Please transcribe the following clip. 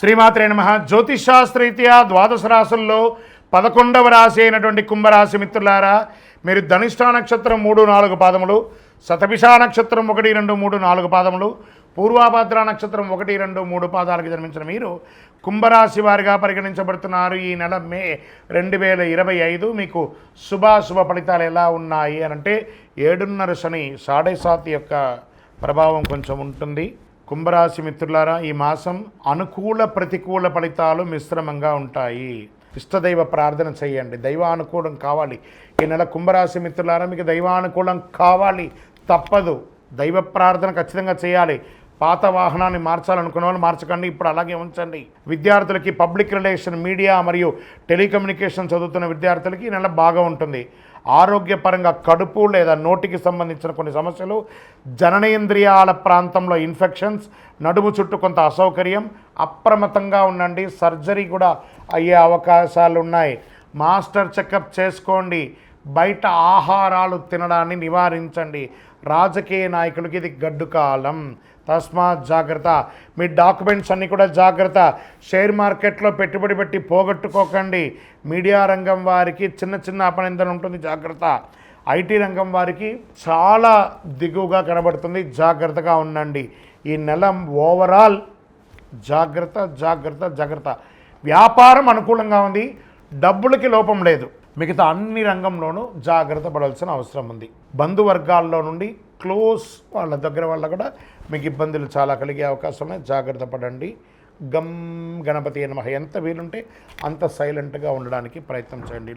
శ్రీమాత్రే నమ. జ్యోతిషాస్త్రరీత్యా ద్వాదశ రాశుల్లో పదకొండవ రాశి అయినటువంటి కుంభరాశి మిత్రులారా మీరు ధనిష్ఠా నక్షత్రం మూడు నాలుగు పాదములు శతభిషా నక్షత్రం ఒకటి రెండు మూడు నాలుగు పాదములు పూర్వాభద్ర నక్షత్రం ఒకటి రెండు మూడు పాదాలకు జన్మించిన మీరు కుంభరాశి వారిగా పరిగణించబడుతున్నారు. ఈ నెల మే రెండు వేల ఇరవై ఐదు మీకు శుభాశుభ ఫలితాలు ఎలా ఉన్నాయి అని అంటే ఏడున్నర శని సాడే సాత్ యొక్క ప్రభావం కొంచెం ఉంటుంది. కుంభరాశి మిత్రులారా ఈ మాసం అనుకూల ప్రతికూల ఫలితాలు మిశ్రమంగా ఉంటాయి. ఇష్టదైవ ప్రార్థన చేయండి. దైవానుకూలం కావాలి. ఈ నెల కుంభరాశి మిత్రులారా మీకు దైవానుకూలం కావాలి తప్పదు. దైవ ప్రార్థన ఖచ్చితంగా చేయాలి. పాత వాహనాన్ని మార్చాలనుకున్న వాళ్ళు మార్చకండి ఇప్పుడు అలాగే ఉంచండి. విద్యార్థులకి పబ్లిక్ రిలేషన్ మీడియా మరియు టెలికమ్యూనికేషన్ చదువుతున్న విద్యార్థులకి ఈ నెల బాగా ఉంటుంది. ఆరోగ్యపరంగా కడుపు లేదా నోటికి సంబంధించిన కొన్ని సమస్యలు జననేంద్రియాల ప్రాంతంలో ఇన్ఫెక్షన్స్ నడుము చుట్టూ కొంత అసౌకర్యం అప్రమత్తంగా ఉండండి సర్జరీ కూడా అయ్యే అవకాశాలు ఉన్నాయి మాస్టర్ చెకప్ చేసుకోండి. బయట ఆహారాలు తినడాన్ని నివారించండి. రాజకీయ నాయకులకి ఇది గడ్డు కాలం. తస్మాత్ జాగ్రత్త. మీ డాక్యుమెంట్స్ అన్నీ కూడా జాగ్రత్త. షేర్ మార్కెట్లో పెట్టుబడి పెట్టి పోగొట్టుకోకండి. మీడియా రంగం వారికి చిన్న చిన్న అపనిందన ఉంటుంది జాగ్రత్త. ఐటీ రంగం వారికి చాలా దిగువగా కనబడుతుంది జాగ్రత్తగా ఉండండి. ఈ నెల ఓవరాల్ జాగ్రత్త జాగ్రత్త జాగ్రత్త. వ్యాపారం అనుకూలంగా ఉంది. డబ్బులకి లోపం లేదు. మిగతా అన్ని రంగంలోనూ జాగ్రత్త పడాల్సిన అవసరం ఉంది. బంధువర్గాల్లో నుండి క్లోజ్ వాళ్ళ దగ్గర వాళ్ళ కూడా మీకు ఇబ్బందులు చాలా కలిగే అవకాశం ఉన్నాయి. జాగ్రత్త పడండి. గమ్ గణపతి నమః. ఎంత వీలుంటే అంత సైలెంట్గా ఉండడానికి ప్రయత్నం చేయండి.